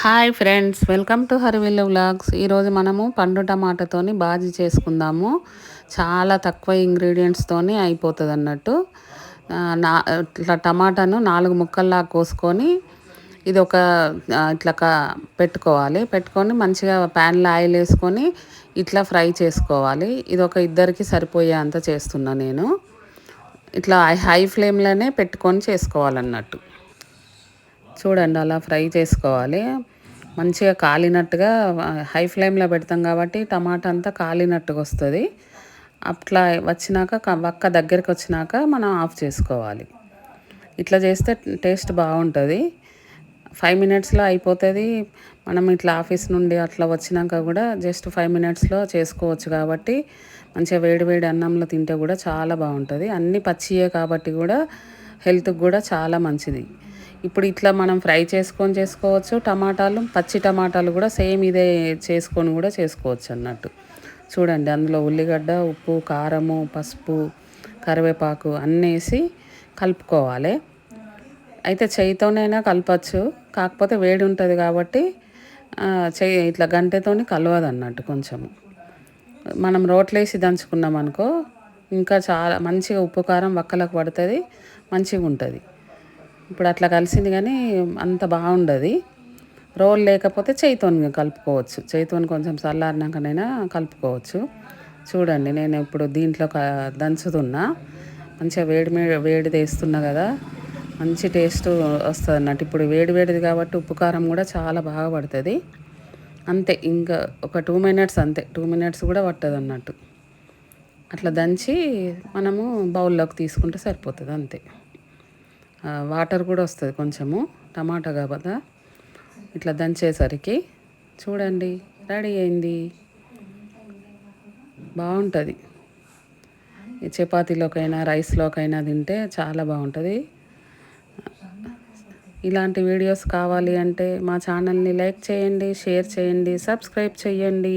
Hi friends welcome to Harivillu vlogs ఈరోజు మనము పండు టమాటాతోని బాజీ చేసుకుందాము. చాలా తక్కువ ఇంగ్రీడియంట్స్తోని అయిపోతుంది అన్నట్టు నా ఇట్లా టమాటాను నాలుగు ముక్కల్లా కోసుకొని ఇది ఒక ఇట్లా పెట్టుకోవాలి. పెట్టుకొని మంచిగా ప్యాన్లో ఆయిల్ వేసుకొని ఇట్లా ఫ్రై చేసుకోవాలి. ఇది ఒక ఇద్దరికి సరిపోయే అంత చేస్తున్నా నేను. ఇట్లా హై ఫ్లేమ్లోనే పెట్టుకొని చేసుకోవాలన్నట్టు. చూడండి అలా ఫ్రై చేసుకోవాలి. మంచిగా కాలినట్టుగా హై ఫ్లేమ్లో పెడతాం కాబట్టి టమాటా అంతా కాలినట్టుగా వస్తుంది. అట్లా వచ్చినాక వక్క దగ్గరికి వచ్చినాక మనం ఆఫ్ చేసుకోవాలి. ఇట్లా చేస్తే టేస్ట్ బాగుంటుంది. ఫైవ్ మినిట్స్లో అయిపోతుంది. మనం ఇట్లా ఆఫీస్ నుండి అట్లా వచ్చినాక కూడా జస్ట్ ఫైవ్ మినిట్స్లో చేసుకోవచ్చు కాబట్టి మంచిగా వేడి వేడి అన్నంలో తింటే కూడా చాలా బాగుంటుంది. అన్నీ పచ్చియే కాబట్టి కూడా హెల్త్కి కూడా చాలా మంచిది. ఇప్పుడు ఇట్లా మనం ఫ్రై చేసుకొని చేసుకోవచ్చు. టమాటాలు పచ్చి టమాటాలు కూడా సేమ్ ఇదే చేసుకొని కూడా చేసుకోవచ్చు అన్నట్టు. చూడండి అందులో ఉల్లిగడ్డ ఉప్పు కారము పసుపు కరివేపాకు అన్నీ వేసి కలుపుకోవాలి. అయితే చేయితోనైనా కలపచ్చు. కాకపోతే వేడి ఉంటుంది కాబట్టి చెయ్యి ఇట్లా గంటెతోని కలవదు అన్నట్టు కొంచెము. మనం రోట్లేసి దంచుకున్నాం అనుకో ఇంకా చాలా మంచిగా ఉప్పు కారం వక్కలకు పడుతుంది మంచిగా ఉంటుంది ఇప్పుడు అట్లా కలిసింది కానీ అంత బాగుండదు. రోల్ లేకపోతే చేయితోని కలుపుకోవచ్చు. చేయితోని కొంచెం చల్లారినాకనైనా కలుపుకోవచ్చు. చూడండి నేను ఇప్పుడు దీంట్లో దంచుతున్నా. మంచిగా వేడి వేడి తీస్తున్నా కదా. మంచి టేస్ట్ వస్తుంది అన్నట్టు ఇప్పుడు వేడి వేడిది కాబట్టి ఉప్పు కారం కూడా చాలా బాగా పడుతుంది. అంతే ఇంకా ఒక టూ మినిట్స్ అంతే. టూ మినిట్స్ కూడా పట్టదు అన్నట్టు అట్లా దంచి మనము బౌల్లోకి తీసుకుంటే సరిపోతుంది అంతే. వాటర్ కూడా వస్తుంది కొంచెము టమాటా కాబట్టి ఇట్లా దంచేసరికి. చూడండి రెడీ అయింది. బాగుంటుంది. ఈ చపాతీలోకైనా రైస్లోకైనా తింటే చాలా బాగుంటుంది. ఇలాంటి వీడియోస్ కావాలి అంటే మా ఛానల్ని లైక్ చేయండి షేర్ చేయండి సబ్స్క్రైబ్ చేయండి.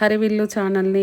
హరివిల్లు ఛానల్ని